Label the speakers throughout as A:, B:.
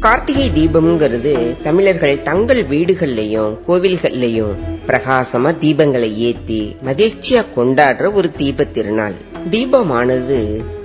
A: கார்த்திகை தீபம்ங்கிறது தமிழர்கள் தங்கள் வீடுகள்லயும் கோவில்கள்லயும் பிரகாசமா தீபங்களை ஏத்தி மகிழ்ச்சியா கொண்டாடுற ஒரு தீப திருநாள். தீபமானது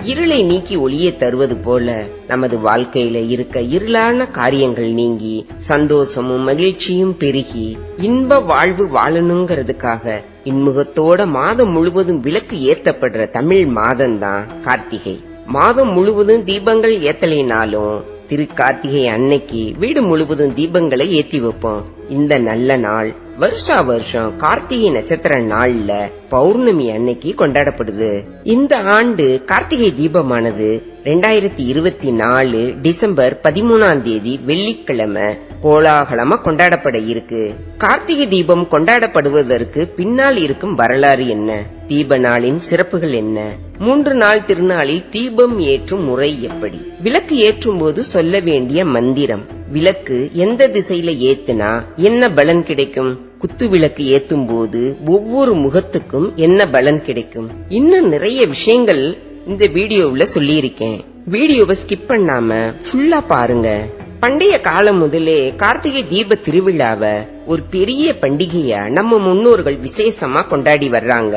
A: இருளை நீக்கி ஒளியை தருவது போல நமது வாழ்க்கையில இருக்க இருளான காரியங்கள் நீங்கி சந்தோஷமும் மகிழ்ச்சியும் பெருகி இன்ப வாழ்வு வாழணுங்கிறதுக்காக இன்முகத்தோட மாதம் முழுவதும் விளக்கு ஏத்தப்படுற தமிழ் மாதம்தான் கார்த்திகை. மாதம் முழுவதும் தீபங்கள் ஏத்தலைனாலும் திரு கார்த்திகை அன்னைக்கு வீடு முழுவதும் தீபங்களை ஏத்தி வைப்போம். இந்த நல்ல நாள் வருஷா வருஷம் கார்த்திகை நட்சத்திர நாள்ல பௌர்ணமி அன்னைக்கு கொண்டாடப்படுது. இந்த ஆண்டு கார்த்திகை தீபமானது ரெண்டாயிரத்தி இருபத்தி நாலு டிசம்பர் பதிமூணாம் தேதி வெள்ளிக்கிழமை கோலாகலமா கொண்டாடப்பட இருக்கு. கார்த்திகை தீபம் கொண்டாடப்படுவதற்கு பின்னால் இருக்கும் வரலாறு என்ன? தீப நாளின் சிறப்புகள் என்ன? மூன்று நாள் திருநாளில் தீபம் ஏற்றும் முறை எப்படி? விளக்கு ஏற்றும் போது சொல்ல வேண்டிய மந்திரம் விளக்கு எந்த திசையில ஏத்துனா என்ன பலன் கிடைக்கும்? குத்து விளக்கு ஏத்தும் போது ஒவ்வொரு முகத்துக்கும் என்ன பலன் கிடைக்கும்? இன்னும் நிறைய விஷயங்கள் இந்த வீடியோவுல சொல்லியிருக்கேன். வீடியோவை ஸ்கிப் பண்ணாம ஃபுல்லா பாருங்க. பண்டைய காலம் முதலே கார்த்திகை தீப திருவிழாவை ஒரு பெரிய பண்டிகையா நம்ம முன்னோர்கள் விசேஷமா கொண்டாடி வர்றாங்க.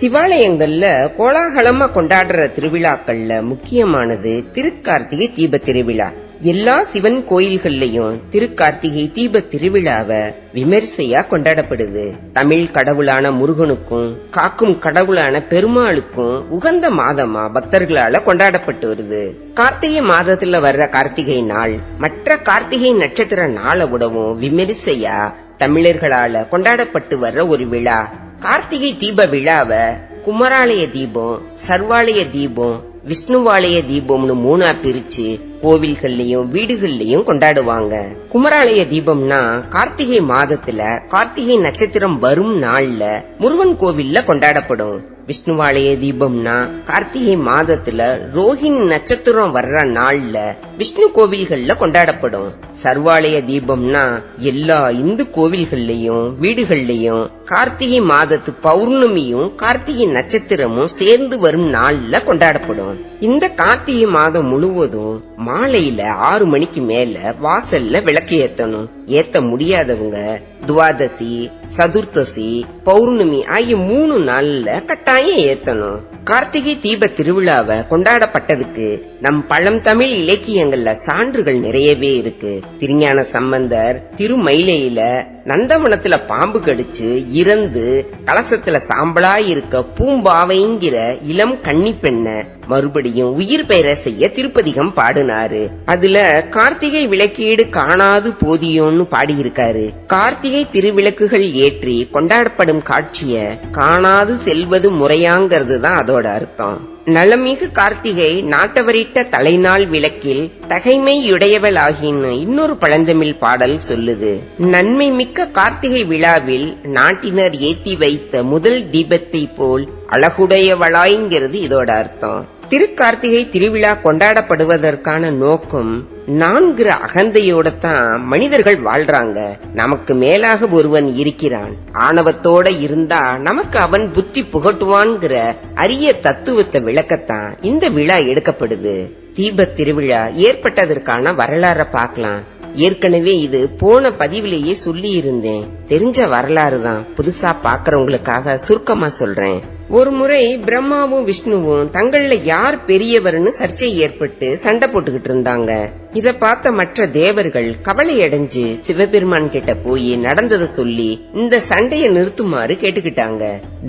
A: சிவாலயங்கள்ல கோலாகலமா கொண்டாடுற திருவிழாக்கள்ல முக்கியமானது திருக்கார்த்திகை தீப திருவிழா. எல்லா சிவன் கோயில்கள்லயும் திருக்கார்த்திகை தீப திருவிழாவை விமர்சையா கொண்டாடப்படுது. தமிழ் கடவுளான முருகனுக்கும் காக்கும் கடவுளான பெருமாளுக்கும் உகந்த மாதமா பக்தர்களால கொண்டாடப்பட்டு வருது. கார்த்திகை மாதத்துல வர்ற கார்த்திகை நாள் மற்ற கார்த்திகை நட்சத்திர நாளை விடவும் விமரிசையா தமிழர்களால கொண்டாடப்பட்டு வர்ற ஒரு விழா. கார்த்திகை தீப விழாவை குமராலய தீபம் சர்வாலய தீபம் விஷ்ணுவாலய தீபம்னு மூணா பிரிச்சு கோவில்கள்லயும் வீடுகள்லயும் கொண்டாடுவாங்க. குமராலய தீபம்னா கார்த்திகை மாதத்துல கார்த்திகை நட்சத்திரம் வரும் நாள்ல முருகன் கோவில்ல கொண்டாடப்படும். விஷ்ணுவாலய தீபம்னா கார்த்திகை மாதத்துல ரோஹிணி நட்சத்திரம் வர்ற நாள்ல விஷ்ணு கோவில்கள்ல கொண்டாடப்படும். சர்வாலய தீபம்னா எல்லா இந்து கோவில்கள்லயும் வீடுகள்லயும் கார்த்திகை மாதத்து பௌர்ணமியும் கார்த்திகை நட்சத்திரமும் சேர்ந்து வரும் நாள்ல கொண்டாடப்படும். இந்த கார்த்திகை மாதம் முழுவதும் மாலையில ஆறு மணிக்கு மேல வாசல்ல விளக்கு ஏத்தணும். ஏத்த முடியாதவங்க துவாதசி சதுர்த்தசி பௌர்ணமி ஆகிய மூணு நாள்ல கட்டாயம் ஏத்தணும். கார்த்திகை தீப திருவிழாவை கொண்டாடப்பட்டதுக்கு நம் பழம் தமிழ் இலக்கியங்கள்ல சான்றுகள் நிறையவே இருக்கு. திருஞான சம்பந்தர் திருமயிலையில நந்தவனத்துல பாம்பு கடிச்சு இறந்து கலசத்துல சாம்பலா இருக்க பூம்பாவைங்கிற இளம் கன்னி பெண்ண மறுபடியும் உயிர் பெயர செய்ய திருப்பதிகம் பாடினாரு. அதுல கார்த்திகை விளக்கீடு காணாது போதியோன்னு பாடியிருக்காரு. கார்த்திகை மாளிகை திருவிளக்குகள் ஏற்றி கொண்டாடப்படும் காட்சிய காணாது செல்வது முறையாங்கிறது தான் அதோட அர்த்தம். நலமிகு கார்த்திகை நாட்டவரிட்ட தலைநாள் விளக்கில் தகைமையுடையவளாகின்னு இன்னொரு பழந்தமிழ் பாடல் சொல்லுது. நன்மை மிக்க கார்த்திகை விழாவில் நாட்டினர் ஏத்தி வைத்த முதல் தீபத்தை போல் அழகுடையவளாய்ங்கிறது இதோட அர்த்தம். திருக்கார்த்திகை திருவிழா கொண்டாடப்படுவதற்கான நோக்கம் நான்கிற அகந்தையோட தான் மனிதர்கள் வாழ்றாங்க. நமக்கு மேலாக ஒருவன் இருக்கிறான். ஆணவத்தோட இருந்தா நமக்கு அவன் புத்தி புகட்டுவான்கிற அரிய தத்துவத்தை விளக்கத்தான் இந்த விழா எடுக்கப்படுது. தீப திருவிழா ஏற்பட்டதற்கான வரலாற பார்க்கலாம். ஏற்கனவே இது போன பதிவிலேயே சொல்லி இருந்தேன் தெரிஞ்ச வரலாறு தான் புதுசா பாக்குறவங்களுக்காக சுருக்கமா சொல்றேன். ஒரு முறை பிரம்மாவும் விஷ்ணுவும் தங்கள்ல யார் பெரியவர்னு சர்ச்சை ஏற்பட்டு சண்டை போட்டுக்கிட்டு இருந்தாங்க. இத பார்த்த மற்ற தேவர்கள் கவலை அடைஞ்சு சிவபெருமான் கிட்ட போய் நடந்ததை சொல்லி இந்த சண்டையை நிறுத்துமாறு கேட்டுக்கிட்டாங்க.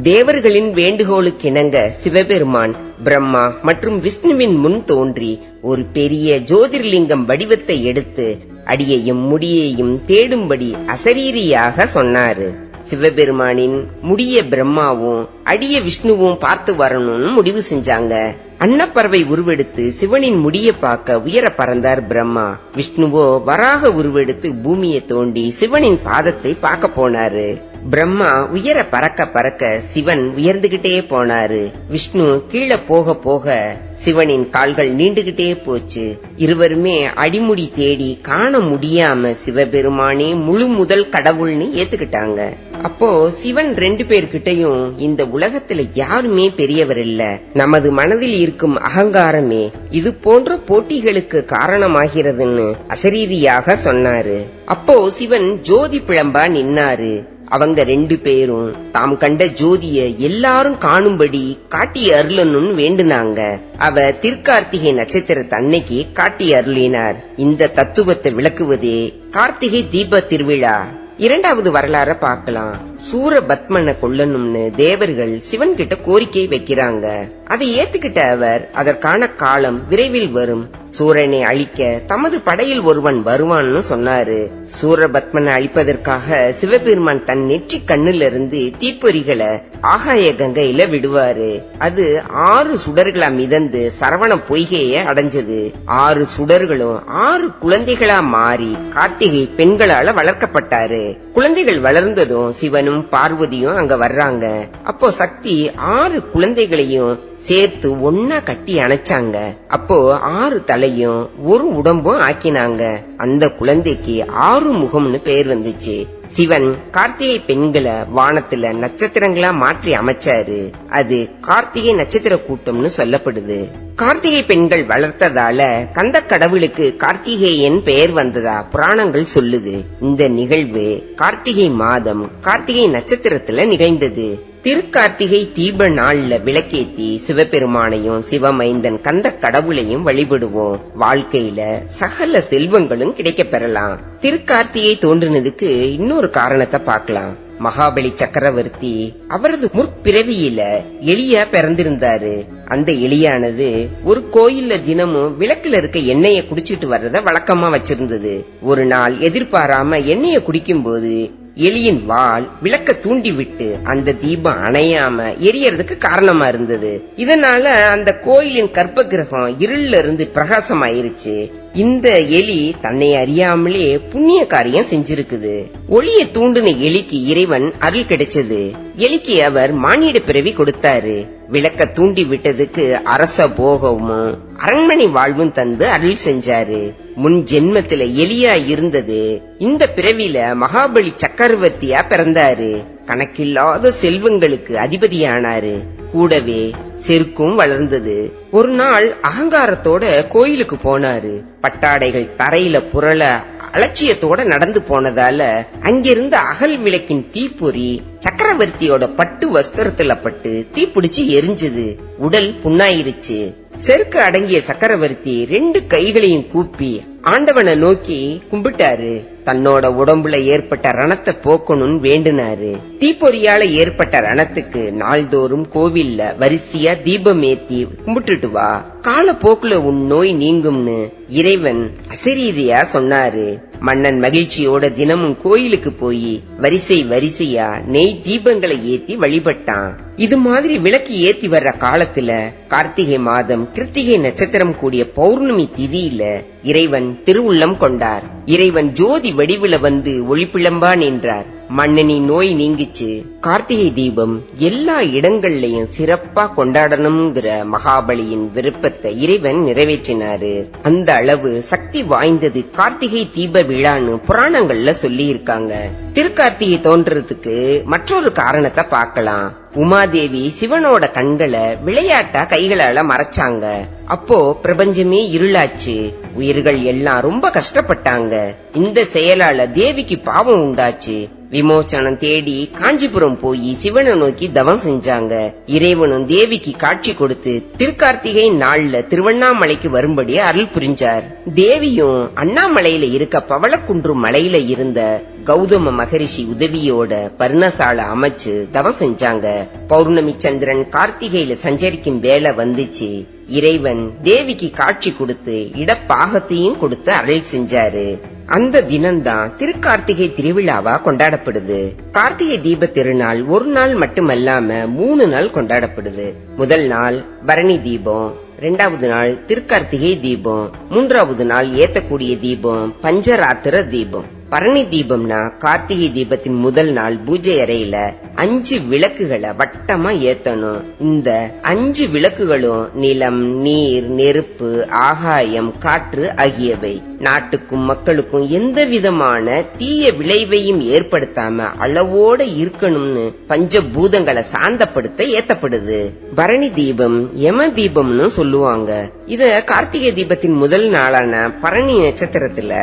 A: தேவர்களின் வேண்டுகோளுக்கு இணங்க சிவபெருமான் பிரம்மா மற்றும் விஷ்ணுவின் முன் தோன்றி ஒரு பெரிய ஜோதிர்லிங்கம் வடிவத்தை எடுத்து அடியையும் முடியையும் தேடும்படி அசரீரியாக சொன்னாரு. சிவபெருமானின் முடிய பிரம்மாவும் அடிய விஷ்ணுவும் பார்த்து வரணும்னு முடிவு செஞ்சாங்க. அன்னப்பறவை உருவெடுத்து சிவனின் முடிய பார்க்க உயர பறந்தார் பிரம்மா. விஷ்ணுவோ வராக உருவெடுத்து பூமியை தோண்டி சிவனின் பாதத்தை பார்க்க போனாரு. பிரம்மா உயர பறக்க பறக்க சிவன் உயர்ந்துகிட்டே போனாரு. விஷ்ணு கீழே போக போக சிவனின் கால்கள் நீண்டுகிட்டே போச்சு. இருவருமே அடிமுடி தேடி காண முடியாம சிவபெருமானே முழு முதல் கடவுள்னு ஏத்துக்கிட்டாங்க. அப்போ சிவன் ரெண்டு பேர்கிட்டயும் இந்த உலகத்துல யாருமே பெரியவர் இல்ல. நமது மனதில் இருக்கும் அகங்காரமே இது போன்ற போட்டிகளுக்கு காரணமாகிறதுன்னு அசரீரியாக சொன்னாரு. அப்போ சிவன் ஜோதி பிழம்பா நின்னாரு. அவங்க ரெண்டு பேரும் தாம் கண்ட ஜோதிய எல்லாரும் காணும்படி காட்டி அருளணும்னு வேண்டுனாங்க. அவ திருக்கார்த்திகை நட்சத்திரத்தை அன்னைக்கு காட்டி அருளினார். இந்த தத்துவத்தை விளக்குவதே கார்த்திகை தீப திருவிழா. இரண்டாவது வரலாற பார்க்கலாம். சூரபத்மனை கொல்லணும்னு தேவர்கள் சிவன் கிட்ட கோரிக்கை வைக்கிறாங்க. அதை ஏத்துக்கிட்ட அவர் அதற்கான காலம் விரைவில் வரும். சூரனை அழிக்க தமது படையில் ஒருவன் வருவான்னு சொன்னாரு. சூரபத்மனை அழிப்பதற்காக சிவபெருமான் தன் நெற்றி கண்ணுல இருந்து தீப்பொறிகளை ஆகாய கங்கையில விடுவாரு. அது ஆறு சுடர்களா மிதந்து சரவண பொய்கைய அடைஞ்சது. ஆறு சுடர்களும் ஆறு குழந்தைகளா மாறி கார்த்திகை பெண்களால வளர்க்கப்பட்டாரு. குழந்தைகள் வளர்ந்ததும் சிவனும் பார்வதியும் அங்க வர்றாங்க. அப்போ சக்தி ஆறு குழந்தைகளையும் சேர்த்து ஒன்னா கட்டி அணைச்சாங்க. அப்போ ஆறு தலையும் ஒரு உடம்பும் ஆக்கினாங்க. அந்த குழந்தைக்கு ஆறு முகம்னு பேர் வந்துச்சு. சிவன் கார்த்திகை பெண்களை வானத்துல நட்சத்திரங்களா மாற்றி அமைச்சாரு. அது கார்த்திகை நட்சத்திர கூட்டம்னு சொல்லப்படுது. கார்த்திகை பெண்கள் வளர்த்ததால கந்த கடவுளுக்கு கார்த்திகேயன் பெயர் வந்ததா புராணங்கள் சொல்லுது. இந்த நிகழ்வு கார்த்திகை மாதம் கார்த்திகை நட்சத்திரத்துல நிகழ்ந்தது. திருக்கார்த்திகை தீப நாள்ல விளக்கேத்தி சிவபெருமானையும் சிவமைந்தன் கந்த கடவுளையும் வழிபடுவோம். வாழ்க்கையில சகல செல்வங்களும் கிடைக்க பெறலாம். திருக்கார்த்திகை தோன்றினதுக்கு இன்னொரு காரணத்தை பார்க்கலாம். மகாபலி சக்கரவர்த்தி அவரது முற்பிறவியில எலியா பிறந்திருந்தாரு. அந்த எலியானது ஒரு கோயில்ல தினமும் விளக்குல இருக்க எண்ணெய குடிச்சிட்டு வர்றத வழக்கமா வச்சிருந்தது. ஒரு நாள் எதிர்பாராம எண்ணெய குடிக்கும் போது எலியின் வால் விளக்க தூண்டி விட்டு அந்த தீபம் அணையாம எரியறதுக்கு காரணமா இருந்தது. இதனால அந்த கோயிலின் கற்ப கிரகம் இருள்ல இருந்து பிரகாசமாயிருச்சு. இந்த எலி தன்னை அறியாமலே புண்ணிய காரியம் செஞ்சிருக்குது. ஒளிய தூண்டின எலிக்கு இறைவன் அருள் கிடைச்சது. எலிக்கு அவர் மானிட பிறவி கொடுத்தாரு. விளக்க தூண்டி விட்டதுக்கு அரச போகமும் அரண்மனை வாழ்வும் தந்து அருள் செஞ்சாரு. முன் ஜென்மத்துல எலியா இருந்தது. இந்த பிறவில மகாபலி சக்கரவர்த்தியா பிறந்தாரு. கணக்கில்லாத செல்வங்களுக்கு அதிபதியானாரு. கூடவே செருக்கும் வளர்ந்தது. ஒரு நாள் அகங்காரத்தோட கோயிலுக்கு போனாரு. பட்டாடைகள் தரையில புரள அலட்சியத்தோட நடந்து போனதால அங்கிருந்த அகல் விளக்கின் தீப்பொறி சக்கரவர்த்தியோட பட்டு வஸ்திரத்துல பட்டு தீப்பிடிச்சு எரிஞ்சது. உடல் புண்ணாயிருச்சு. செருக்கு அடங்கிய சக்கரவர்த்தி ரெண்டு கைகளையும் கூப்பி ஆண்டவனை நோக்கி கும்பிட்டாரு. தன்னோட உடம்புல ஏற்பட்ட ரணத்தை போக்கணும்னு வேண்டுனாரு. தீப்பொறியால ஏற்பட்ட ரணத்துக்கு நாள்தோறும் கோவில்ல வரிசையா தீபம் ஏத்தி கும்பிட்டுட்டு வா. கால போக்குல உன் நோய் நீங்கும்னு இறைவன் அசரீதியா சொன்னாரு. மன்னன் மகிழ்ச்சியோட தினமும் கோயிலுக்கு போய் வரிசை வரிசையா நெய் தீபங்களை ஏத்தி வழிபட்டான். இது மாதிரி விளக்கு ஏத்தி வர்ற காலத்துல கார்த்திகை மாதம் கிருத்திகை நட்சத்திரம் கூடிய பௌர்ணமி திதியில இறைவன் திருவுள்ளம் கொண்டார். இறைவன் ஜோதி வடிவில வந்து ஒளிப்பிளம்பா நின்றார் மன்னனின் நோய் நீங்கிச்சு. கார்த்திகை தீபம் எல்லா இடங்கள்லயும் சிறப்பா கொண்டாடணுங்கிற மகாபலியின் விருப்பத்தை இறைவன் நிறைவேற்றினாரு. அந்த அளவு சக்தி வாய்ந்தது கார்த்திகை தீப விழான்னு புராணங்கள்ல சொல்லி இருக்காங்க திருக்கார்த்திகை தோன்றதுக்கு மற்றொரு காரணத்தை பார்க்கலாம். உமாதேவி சிவனோட கண்களை விளையாட்டா கைகளால மறைச்சாங்க. அப்போ பிரபஞ்சமே இருளாச்சு. உயிர்கள் எல்லாம் ரொம்ப கஷ்டப்பட்டாங்க. இந்த செயலால தேவிக்கு பாவம் உண்டாச்சு. விமோச்சனம் தேடி காஞ்சிபுரம் போய் சிவனை நோக்கி தவம் செஞ்சாங்க. இறைவனும் தேவிக்கு காட்சி கொடுத்து திருக்கார்த்திகை நாள்ல திருவண்ணாமலைக்கு வரும்படி அருள் புரிஞ்சார். தேவியும் அண்ணாமலையில இருக்க பவளக்குன்று மலையில இருந்த கௌதம மகரிஷி உதவியோட பர்ணசாலை அமைச்சு தவம் செஞ்சாங்க. பௌர்ணமி சந்திரன் கார்த்திகையில சஞ்சரிக்கும் வேலை வந்துச்சு. இறைவன் தேவிக்கு காட்சி கொடுத்து இடப்பாகத்தையும் கொடுத்து அருள் செஞ்சாரு. அந்த தினம்தான் திருக்கார்த்திகை திருவிழாவா கொண்டாடப்படுது. கார்த்திகை தீப திருநாள் ஒரு நாள் மட்டுமல்லாம மூணு நாள் கொண்டாடப்படுது. முதல் நாள் பரணி தீபம் ரெண்டாவது நாள் திருக்கார்த்திகை தீபம் மூன்றாவது நாள் ஏத்தக்கூடிய தீபம் பஞ்சராத்திர தீபம். பரணி தீபம்னா கார்த்திகை தீபத்தின் முதல் நாள் பூஜை அறையில அஞ்சு விளக்குகளை வட்டமா ஏத்தணும். இந்த அஞ்சு விளக்குகளும் நிலம் நீர் நெருப்பு ஆகாயம் காற்று ஆகியவை நாட்டுக்கும் மக்களுக்கும் எந்த விதமான தீய விளைவையும் ஏற்படுத்தாம அளவோட இருக்கணும்னு பஞ்ச பூதங்களை சாந்தப்படுத்த ஏத்தப்படுது. பரணி தீபம் யம தீபம்னு சொல்லுவாங்க. இத கார்த்திகை தீபத்தின் முதல் நாளான பரணி நட்சத்திரத்துல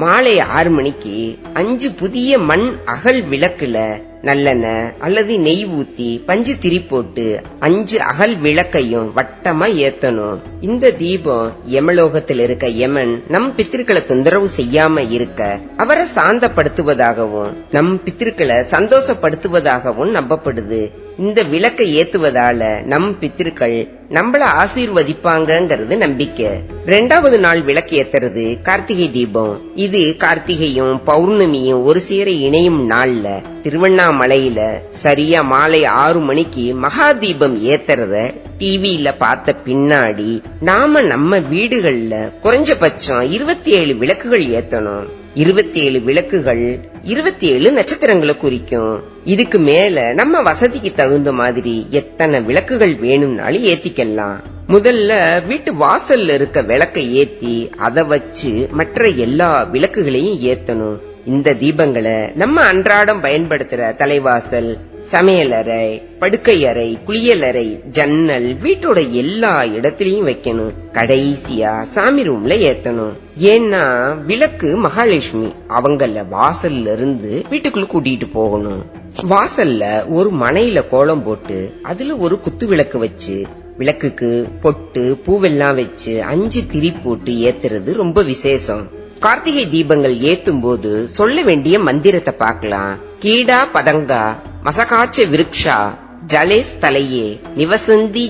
A: மாலை ஆறு மணிக்கு அஞ்சு புதிய மண் அகல் விளக்குல நல்லெண்ணெய் அல்லது நெய் ஊத்தி பஞ்சு திரி போட்டு அஞ்சு அகல் விளக்கையும் வட்டமா ஏத்தணும். இந்த தீபம் யமலோகத்தில் இருக்க யமன் நம் பித்திருக்களை தொந்தரவு செய்யாம இருக்க அவரை சாந்தப்படுத்துவதாகவும் நம் பித்திருக்களை சந்தோஷப்படுத்துவதாகவும் நம்பப்படுது. இந்த விளக்கை ஏத்துவதால நம் பித்திருக்கள் நம்மள ஆசீர்வதிப்பாங்கிறது நம்பிக்கை. ரெண்டாவது நாள் விளக்கு ஏத்துறது கார்த்திகை தீபம். இது கார்த்திகையும் பௌர்ணமியும் ஒரு சேர இணையும் நாள்ல திருவண்ணாமலையில சரியா மாலை ஆறு மணிக்கு மகா தீபம் ஏத்துறத டிவியில பார்த்த பின்னாடி நாம நம்ம வீடுகள்ல குறைஞ்சபட்சம் இருபத்தி ஏழு விளக்குகள் ஏத்தணும். இருபத்தி ஏழு விளக்குகள் இருபத்தி ஏழு நட்சத்திரங்களை குறிக்கும். இதுக்கு மேல நம்ம வசதிக்கு தகுந்த மாதிரி எத்தனை விளக்குகள் வேணும்னாலும் ஏத்திக்கலாம். முதல்ல வீட்டு வாசல்ல இருக்க விளக்கை ஏத்தி அத வச்சு மற்ற எல்லா விளக்குகளையும் ஏத்தணும். இந்த தீபங்களை நம்ம அன்றாடம் பயன்படுத்துற தலைவாசல் சமையலறை படுக்கை அறை குளியலறை ஜன்னல் வீட்டோட எல்லா இடத்துலயும் வைக்கணும். கடைசியா சாமி ரூம்ல ஏத்தணும். ஏன்னா விளக்கு மகாலட்சுமி. அவங்கள வாசல்ல இருந்து வீட்டுக்குள்ள கூட்டிட்டு போகணும். வாசல்ல ஒரு மனையில கோலம் போட்டு அதுல ஒரு குத்து விளக்கு வச்சு விளக்குக்கு பொட்டு பூவெல்லாம் வச்சு அஞ்சு திரி போட்டு ஏத்துறது ரொம்ப விசேஷம். கார்த்திகை தீபங்கள் ஏத்தும் போது சொல்ல வேண்டிய மந்திரத்தை பார்க்கலாம். கீடா பதங்கா மசகாச்ச விருக்ஷா ஜலேஸ் தலையே நிவசந்தி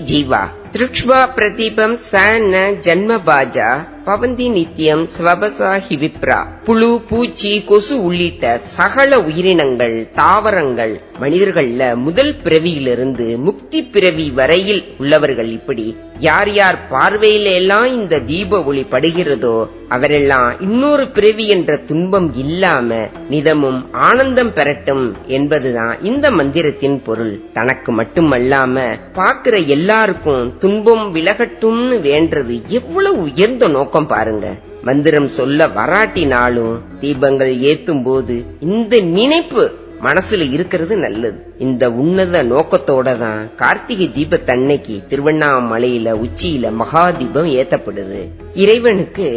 A: ஜீவா திருக்ஷ்மா பிரதீபம் சன ந ஜன்ம பாஜா பவந்தி நித்தியம் ஸ்வபசா ஹிவிப்ரா புழு பூச்சி கொசு உள்ளிட்ட சகல உயிரினங்கள் தாவரங்கள் மனிதர்கள்ல முதல் பிறவியிலிருந்து முக்தி பிறவி வரையில் உள்ளவர்கள் இப்படி யார் யார் பார்வையில எல்லாம் இந்த தீப ஒளி படுகிறதோ அவரெல்லாம் இன்னொரு பிறவி என்ற துன்பம் இல்லாம நிதமும் ஆனந்தம் பெறட்டும் என்பதுதான் இந்த மந்திரத்தின் பொருள். தனக்கு மட்டுமல்லாம பாக்குற எல்லாருக்கும் துன்பம் விலகட்டும்னு வேண்டது எவ்வளவு உயர்ந்த நோக்கம் பாருங்க. மந்திரம் சொல்ல வராட்டினாலும் தீபங்கள் ஏத்தும் போது இந்த நினைப்பு மனசுல இருக்கிறது நல்லது. இந்த உன்னத நோக்கத்தோட தான் கார்த்திகை தீபத்தன்னைக்கு திருவண்ணாமலையில உச்சியில மகா தீபம் ஏத்தப்படுது. இறைவனுக்கு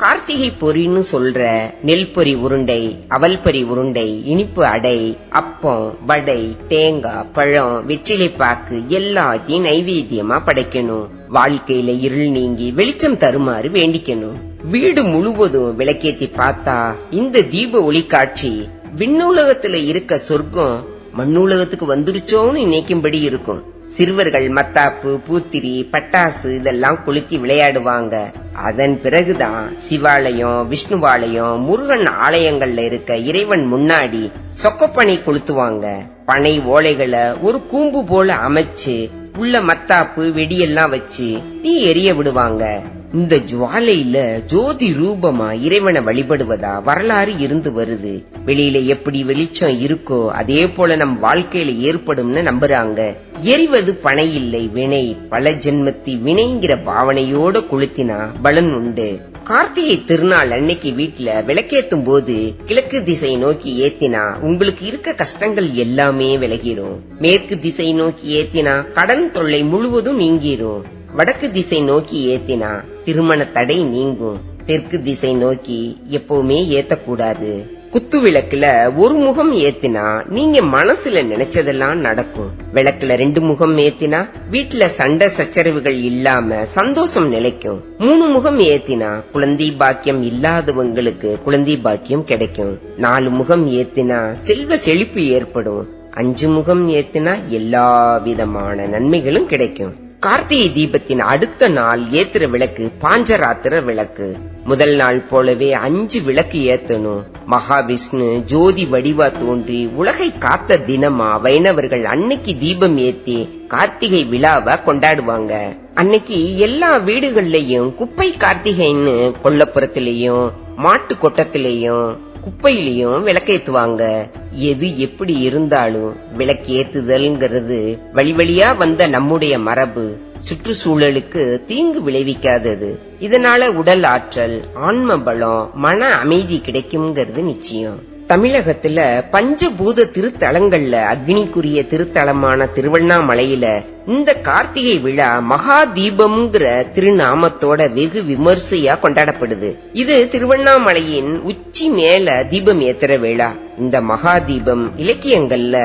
A: கார்த்திகை பொறின்னு சொல்ற நெல் பொறி உருண்டை அவல் பொறி உருண்டை இனிப்பு அடை அப்பம் வடை தேங்காய் பழம் வெற்றிலை பாக்கு எல்லாத்தையும் நைவேத்தியமா படைக்கணும். வாழ்க்கையில இருள் நீங்கி வெளிச்சம் தருமாறு வேண்டிக்கணும். வீடு முழுவதும் விளக்கேத்தி பார்த்தா இந்த தீப ஒளி காட்சி விண்ணுலகத்துல இருக்க சொர்க்கம் மண்ணுலகத்துக்கு வந்துருச்சோன்னு நினைக்கும்படி இருக்கும். சிறுவர்கள் மத்தாப்பு பூத்திரி பட்டாசு இதெல்லாம் கொளுத்தி விளையாடுவாங்க. அதன் பிறகுதான் சிவாலயம் விஷ்ணுவாலயம் முருகன் ஆலயங்கள்ல இருக்க இறைவன் முன்னாடி சொக்கப்பனை கொளுத்துவாங்க. பனை ஓலைகளை ஒரு கூம்பு போல அமைச்சு உள்ள மத்தாப்பு வெடியெல்லாம் வச்சு தீ எரிய விடுவாங்க. இந்த ஜுவாலையில ஜோதி ரூபமா இறைவனை வழிபடுவதா வரலாறு இருந்து வருது. வெளியில எப்படி வெளிச்சம் இருக்கோ அதே போல நம் வாழ்க்கையில ஏற்படும்னு நம்புறாங்க. எரிவது பனை இல்லை வினை பல ஜென்மத்தி வினைங்கிற பாவனையோட கொளுத்தினா பலன் உண்டு. கார்த்திகை திருநாள் அன்னைக்கு வீட்டுல விளக்கேத்தும் போது கிழக்கு திசை நோக்கி ஏத்தினா உங்களுக்கு இருக்க கஷ்டங்கள் எல்லாமே விலகிரும். மேற்கு திசை நோக்கி ஏத்தினா கடன் தொல்லை முழுவதும் நீங்கிரும். வடக்கு திசை நோக்கி ஏத்தினா திருமண தடை நீங்கும். தெற்கு திசை நோக்கி எப்பவுமே ஏத்தக்கூடாது. குத்து விளக்குல ஒரு முகம் ஏத்தினா நீங்க மனசுல நினைச்சதெல்லாம் நடக்கும். விளக்குல ரெண்டு முகம் ஏத்தினா வீட்டுல சண்டை சச்சரவுகள் இல்லாம சந்தோஷம் நிலைக்கும். மூணு முகம் ஏத்தினா குழந்தை பாக்கியம் இல்லாதவங்களுக்கு குழந்தை பாக்கியம் கிடைக்கும். நாலு முகம் ஏத்தினா செல்வ செழிப்பு ஏற்படும். அஞ்சு முகம் ஏத்தினா எல்லா விதமான நன்மைகளும் கிடைக்கும். கார்த்திகை தீபத்தின் அடுத்த நாள் ஏத்துற விளக்கு பாஞ்சராத்திர விளக்கு. முதல் நாள் போலவே அஞ்சு விளக்கு ஏத்தணும். மகாவிஷ்ணு ஜோதி வடிவா தோன்றி உலகை காத்த தினமா வைணவர்கள் அன்னைக்கு தீபம் ஏத்தி கார்த்திகை விழாவை கொண்டாடுவாங்க. அன்னைக்கு எல்லா வீடுகள்லயும் குப்பை கார்த்திகைன்னு கொல்லப்புறத்திலையும் மாட்டு கொட்டத்திலையும் குப்பையிலையும் விளக்கேத்துவாங்க. எது எப்படி இருந்தாலும் விளக்கேத்துதல்ங்கிறது வழி வழியா வந்த நம்முடைய மரபு. சுற்றுச்சூழலுக்கு தீங்கு விளைவிக்காதது. இதனால உடல் ஆற்றல் ஆன்ம பலம் மன அமைதி கிடைக்கும்ங்கிறது நிச்சயம். தமிழகத்துல பஞ்சபூத திருத்தலங்கள்ல அக்னிக்குரிய திருத்தலமான திருவண்ணாமலையில இந்த கார்த்திகை விழா மகா தீபம்ங்கிற திருநாமத்தோட வெகு விமர்சையா கொண்டாடப்படுது. இது திருவண்ணாமலையின் உச்சி மேல தீபம் ஏத்துற விழா இந்த மகா தீபம் இலக்கியங்கள்ல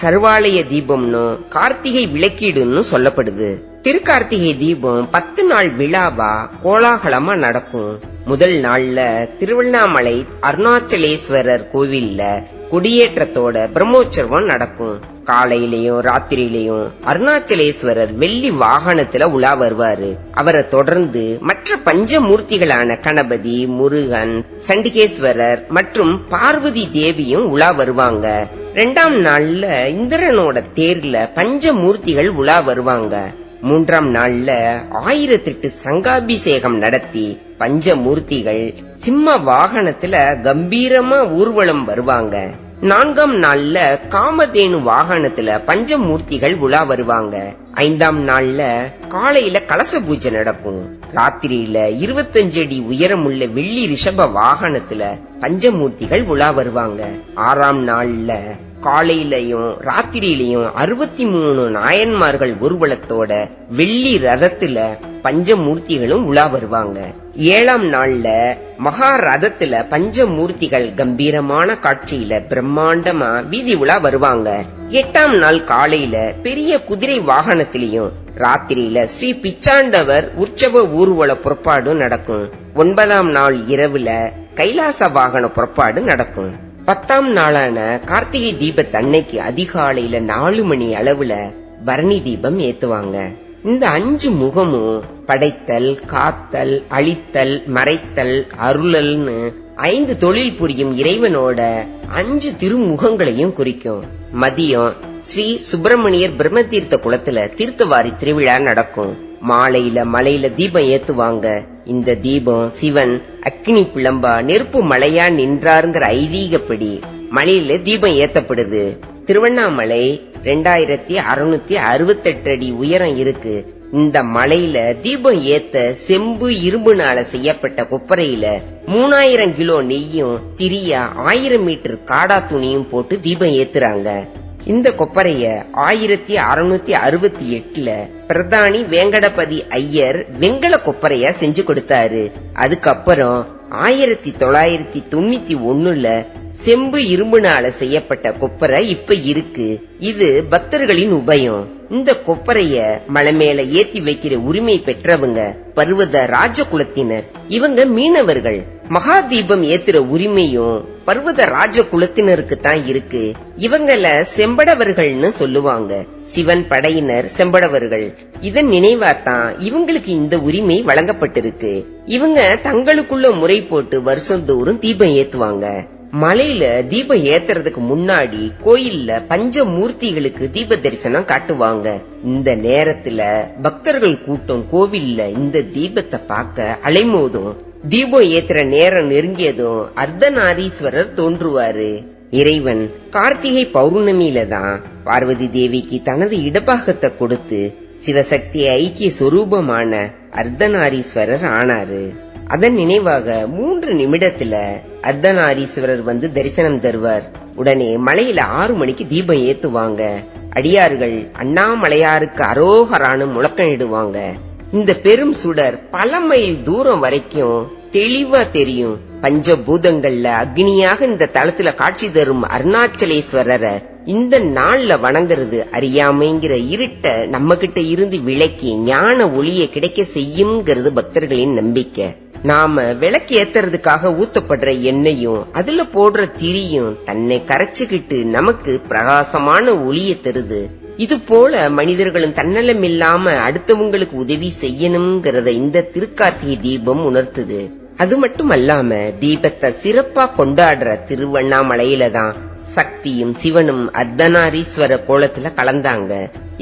A: சர்வாலய தீபம்னு கார்த்திகை விளக்கீடுன்னு சொல்லப்படுது. திருக்கார்த்திகை தீபம் பத்து நாள் விழாவா கோலாகலமா நடக்கும். முதல் நாள்ல திருவண்ணாமலை அருணாச்சலேஸ்வரர் கோவில்ல கொடியேற்றத்தோட பிரம்மோற்சவம் நடக்கும். காலையிலயும் ராத்திரியிலயும் அருணாச்சலேஸ்வரர் வெள்ளி வாகனத்துல உலா வருவாரு. அவரை தொடர்ந்து மற்ற பஞ்சமூர்த்திகளான கணபதி முருகன் சண்டிகேஸ்வரர் மற்றும் பார்வதி தேவியும் உலா வருவாங்க. ரெண்டாம் நாள்ல இந்திரனோட தேர்ல பஞ்சமூர்த்திகள் உலா வருவாங்க. மூன்றாம் நாள்ல ஆயிரத்தெட்டு சங்காபிஷேகம் நடத்தி பஞ்சமூர்த்திகள் சிம்ம வாகனத்துல கம்பீரமா ஊர்வலம் வருவாங்க. நான்காம் நாள்ல காமதேனு வாகனத்துல பஞ்சமூர்த்திகள் உலா வருவாங்க. ஐந்தாம் நாள்ல காலையில கலச பூஜை நடக்கும். ராத்திரியில இருபத்தஞ்சு அடி உயரமுள்ள வெள்ளி ரிஷப வாகனத்துல பஞ்சமூர்த்திகள் உலா வருவாங்க. ஆறாம் நாள்ல காலையிலையும் ராத்திரியிலையும் அறுபத்தி மூணு நாயன்மார்கள் ஊர்வலத்தோட வெள்ளி ரதத்துல பஞ்சமூர்த்திகளும் உலா வருவாங்க. ஏழாம் நாள்ல மகா ரதத்துல பஞ்சமூர்த்திகள் கம்பீரமான காட்சியில பிரம்மாண்டமா வீதி உலா வருவாங்க. எட்டாம் நாள் காலையில பெரிய குதிரை வாகனத்திலையும் ராத்திரியில ஸ்ரீ பிச்சாண்டவர் உற்சவ ஊர்வல புறப்பாடு நடக்கும். ஒன்பதாம் நாள் இரவுல கைலாச வாகன புறப்பாடு நடக்கும். பத்தாம் நாளான கார்த்திகை தீபத்தன்னைக்கு அதிகாலையில நாலு மணி அளவுல பரணி தீபம் ஏத்துவாங்க. இந்த அஞ்சு முகமும் படைத்தல் காத்தல் அழித்தல் மறைத்தல் அருளல்னு ஐந்து தொழில் புரியும் இறைவனோட அஞ்சு திருமுகங்களையும் குறிக்கும். மதியம் ஸ்ரீ சுப்பிரமணியர் பிரம்மதீர்த்த குளத்துல தீர்த்தவாரி திருவிழா நடக்கும். மாலையில மலையில தீபம் ஏத்துவாங்க. இந்த தீபம் சிவன் அக்னி பிளம்பா நெருப்பு மலையா நின்றாருங்கிற ஐதீகப்படி மலையில தீபம் ஏத்தப்படுது. திருவண்ணாமலை ரெண்டாயிரத்தி அறுநூத்தி அறுபத்தெட்டு அடி உயரம் இருக்கு. இந்த மலையில தீபம் ஏத்த செம்பு இரும்புனால செய்யப்பட்ட கொப்பரையில மூணாயிரம் கிலோ நெய்யும் திரியா ஆயிரம் மீட்டர் காடா துணியும் போட்டு தீபம் ஏத்துறாங்க. இந்த கொப்பரைய ஆயிரத்தி அறுநூத்தி அறுபத்தி எட்டுல பிரதானி வேங்கடபதி ஐயர் வெங்கல கொப்பரையா செஞ்சு கொடுத்தாரு. அதுக்கப்புறம் ஆயிரத்தி தொள்ளாயிரத்தி தொண்ணூத்தி ஒண்ணுல செம்பு இரும்புனால செய்யப்பட்ட கொப்பரை இப்ப இருக்கு. இது பக்தர்களின் உபயம். இந்த கொப்பரைய மலை மேல ஏத்தி வைக்கிற உரிமை பெற்றவங்க பர்வத ராஜகுலத்தினர். இவங்க மீனவர்கள். மகா தீபம் ஏத்துற உரிமையும் பர்வத ராஜ குலத்தினருக்கு தான் இருக்கு. இவங்கள செம்படவர்கள்னு சொல்லுவாங்க. சிவன் படையினர் செம்படவர்கள். இதன் நினைவாத்தான் இவங்களுக்கு இந்த உரிமை வழங்கப்பட்டிருக்கு. இவங்க தங்களுக்குள்ள முறை போட்டு வருஷந்தோறும் தீபம் ஏத்துவாங்க. மலையில தீபம் ஏத்துறதுக்கு முன்னாடி கோயில்ல பஞ்ச மூர்த்திகளுக்கு தீப தரிசனம் காட்டுவாங்க. இந்த நேரத்துல பக்தர்கள் கூட்டம் கோவில்ல இந்த தீபத்தை பார்க்க அலைமோதும். தீபம் ஏத்துற நேரம் நெருங்கியதும் அர்த்தநாரீஸ்வரர் தோன்றுவாரு. இறைவன் கார்த்திகை பௌர்ணமியில தான் பார்வதி தேவிக்கு தனது இடபாகத்தை கொடுத்து சிவசக்தி ஐக்கிய சொரூபமான அர்த்தநாரீஸ்வரர் ஆனாரு. அதன் நினைவாக மூன்று நிமிடத்துல அர்த்தநாரீஸ்வரர் வந்து தரிசனம் தருவார். உடனே மலையில ஆறு மணிக்கு தீபம் ஏத்துவாங்க. அடியார்கள் அண்ணாமலையாருக்கு அரோகரானு முழக்கமிடுவாங்க. இந்த பெரும் சுடர் பல மைல் தூரம் வரைக்கும் தெளிவா தெரியும். பஞ்சபூதங்கள்ல அக்னியாக இந்த தளத்துல காட்சி தரும் அருணாச்சலேஸ்வரரை இந்த நாள்ல வணங்குறது அறியாமைங்கிற இருட்ட நம்ம கிட்ட இருந்து விளக்கி ஞான ஒளிய கிடைக்க செய்யுங்கிறது பக்தர்களின் நம்பிக்கை. நாம விளக்கு ஏத்துறதுக்காக ஊத்தப்படுற எண்ணெயும் அதுல போடுற திரியும் தன்னை கரைச்சுக்கிட்டு நமக்கு பிரகாசமான ஒளிய தருது. இது போல மனிதர்களும் தன்னலம் இல்லாம அடுத்தவங்களுக்கு உதவி செய்யணுங்கிறத இந்த திருக்கார்த்திகை தீபம் உணர்த்துது. அது மட்டும் அல்லாம தீபத்தை சிறப்பா கொண்டாடுற திருவண்ணாமலையில தான் சக்தியும் சிவனும் அர்த்தநாரீஸ்வர கோலத்துல கலந்தாங்க.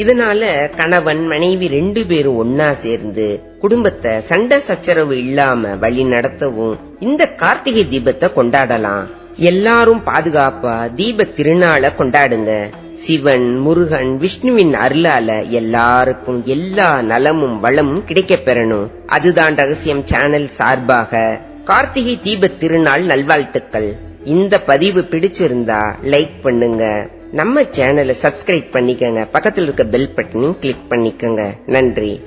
A: இதனால கணவன் மனைவி ரெண்டு பேரும் ஒன்னா சேர்ந்து குடும்பத்தை சண்டை சச்சரவு இல்லாம வழி நடத்தவும் இந்த கார்த்திகை தீபத்தை கொண்டாடலாம். எல்லாரும் பாதுகாப்பா தீப திருநாளை கொண்டாடுங்க. சிவன் முருகன் விஷ்ணுவின் அருளால எல்லாருக்கும் எல்லா நலமும் வளமும் கிடைக்கப் பெறணும் அதுதான் ரகசியம் சேனல் சார்பாக கார்த்திகை தீப திருநாள் நல்வாழ்த்துக்கள். இந்த பதிவு பிடிச்சிருந்தா லைக் பண்ணுங்க. நம்ம சேனலை சப்ஸ்கிரைப் பண்ணிக்கங்க. பக்கத்தில் இருக்க பெல் பட்டனையும் கிளிக் பண்ணிக்கங்க. நன்றி.